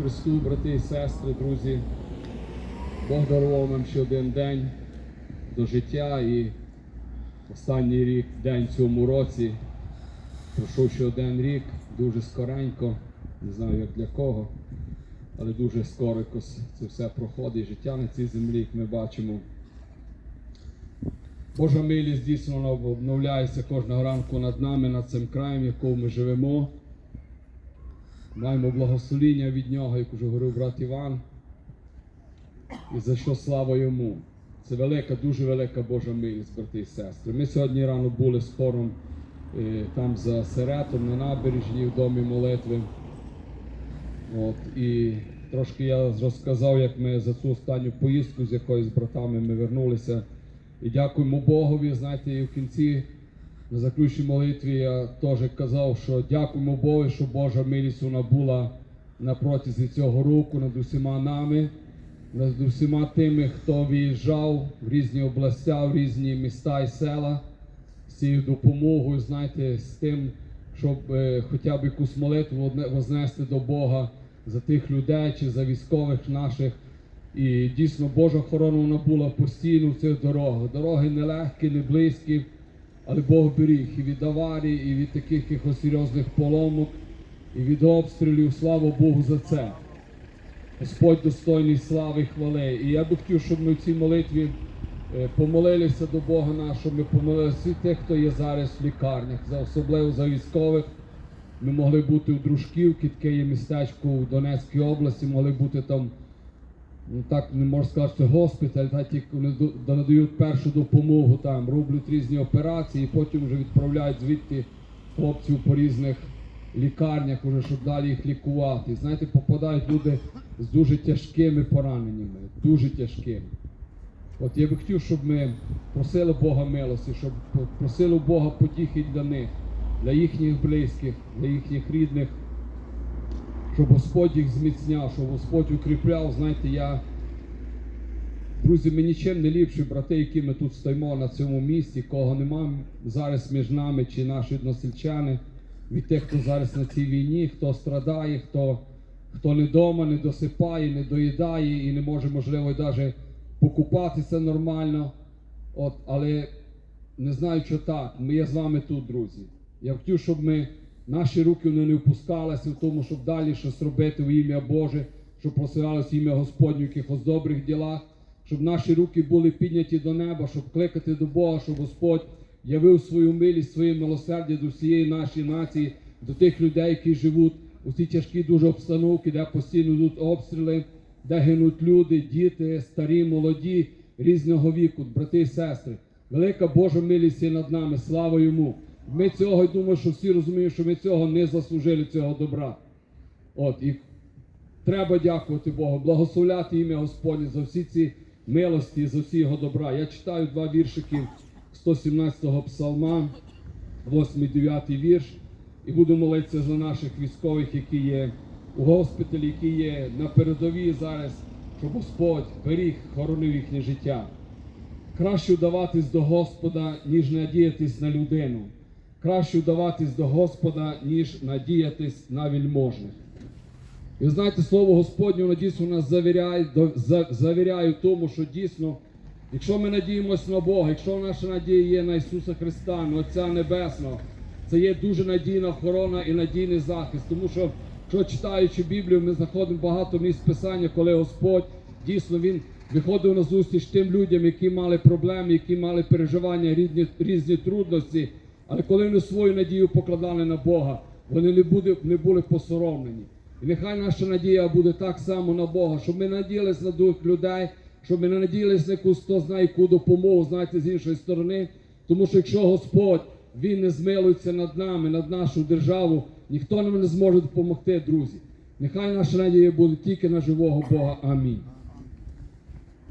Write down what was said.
Христу, брати і сестри, друзі, Бог дарував нам ще один день до життя і останній рік, день в цьому році. Пройшов ще один рік, дуже скоренько, не знаю як для кого, але дуже скоро це все проходить. Життя на цій землі, як ми бачимо. Божа милість дійсно обновляється кожного ранку над нами, над цим краєм, в якому ми живемо. Маємо благословіння від нього, як уже говорив брат Іван. І за що слава йому. Це велика, дуже велика Божа милість, брати і сестри. Ми сьогодні рано були з хором е, там за Серетом на набережні в домі молитви. От, і трошки я розказав, як ми за цю останню поїздку з якоюсь братами ми вернулися. І дякуємо Богові. Знаєте, і в кінці на заключній молитві я теж казав, що дякуємо Богу, що Божа милість вона була на протязі цього року над усіма нами, над усіма тими, хто виїжджав в різні області, в різні міста і села з цією допомогою, знаєте, з тим, щоб е, хоча б якусь молитву вознести до Бога за тих людей чи за військових наших. І дійсно Божа охорона вона була постійно в цих дорогах. Дороги нелегкі, не близькі, але Бог беріг і від аварій, і від таких якихось серйозних поломок, і від обстрілів. Слава Богу за це. Господь достойний слави і хвали. І я би хотів, щоб ми в цій молитві е, помолилися до Бога нашого. Ми помолилися всіх тих, хто є зараз в лікарнях, особливо за військових. Ми могли бути у Дружківці, таке є містечко у Донецькій області, могли бути там ну так не можна сказати, що госпіталь, та ті вони надають першу допомогу там, роблять різні операції, потім вже відправляють звідти хлопців по різних лікарнях, уже, щоб далі їх лікувати. Знаєте, попадають люди з дуже тяжкими пораненнями, дуже тяжкими. От я би хотів, щоб ми просили Бога милості, щоб просили Бога потіхи для них, для їхніх близьких, для їхніх рідних щоб Господь їх зміцняв, щоб Господь укріпляв. Знаєте, я, друзі, ми нічим не ліпші, брати, які ми тут стоїмо на цьому місці, кого нема зараз між нами чи наші односельчани, від тих, хто зараз на цій війні, хто страдає, хто, хто не вдома, не досипає, не доїдає і не може, можливо, навіть покупатися нормально. От, але не знаю, що так. Ми є з вами тут, друзі. Я хотів, щоб ми наші руки не впускалися в тому, щоб далі щось робити в ім'я Боже, щоб просилалося ім'я Господнє в якихось добрих ділах, щоб наші руки були підняті до неба, щоб кликати до Бога, щоб Господь явив свою милість, своє милосердя до всієї нашої нації, до тих людей, які живуть у цій тяжкій дуже обстановці, де постійно йдуть обстріли, де гинуть люди, діти, старі, молоді, різного віку, брати і сестри. Велика Божа милість є над нами, слава йому. Ми цього, думаю, що всі розуміють, що ми цього не заслужили, цього добра. От, і треба дякувати Богу, благословляти ім'я Господнє за всі ці милості, за всі його добра. Я читаю два віршики 117-го псалма, 8-9 вірш, і буду молитися за наших військових, які є у госпіталі, які є на передовій зараз, щоб Господь беріг, хоронив їхнє життя. Краще вдаватись до Господа, ніж надіятись на людину. Краще вдаватись до Господа, ніж надіятись на вельможних. І ви знаєте, слово Господнє, воно дійсно нас завіряє, завіряє в тому, що дійсно, якщо ми надіємося на Бога, якщо наша надія є на Ісуса Христа, на Отця Небесного, це є дуже надійна охорона і надійний захист. Тому що, що читаючи Біблію, ми знаходимо багато місць писання, коли Господь дійсно Він виходив на зустріч тим людям, які мали проблеми, які мали переживання, різні, різні трудності. Але коли вони свою надію покладали на Бога, вони не, буде, не були посоромлені. І нехай наша надія буде так само на Бога, щоб ми надіялися на дух людей, щоб ми не надіялися на якусь хто знає яку допомогу, знаєте, з іншої сторони. Тому що якщо Господь Він не змилується над нами, над нашу державу, ніхто нам не зможе допомогти, друзі. Нехай наша надія буде тільки на живого Бога. Амінь.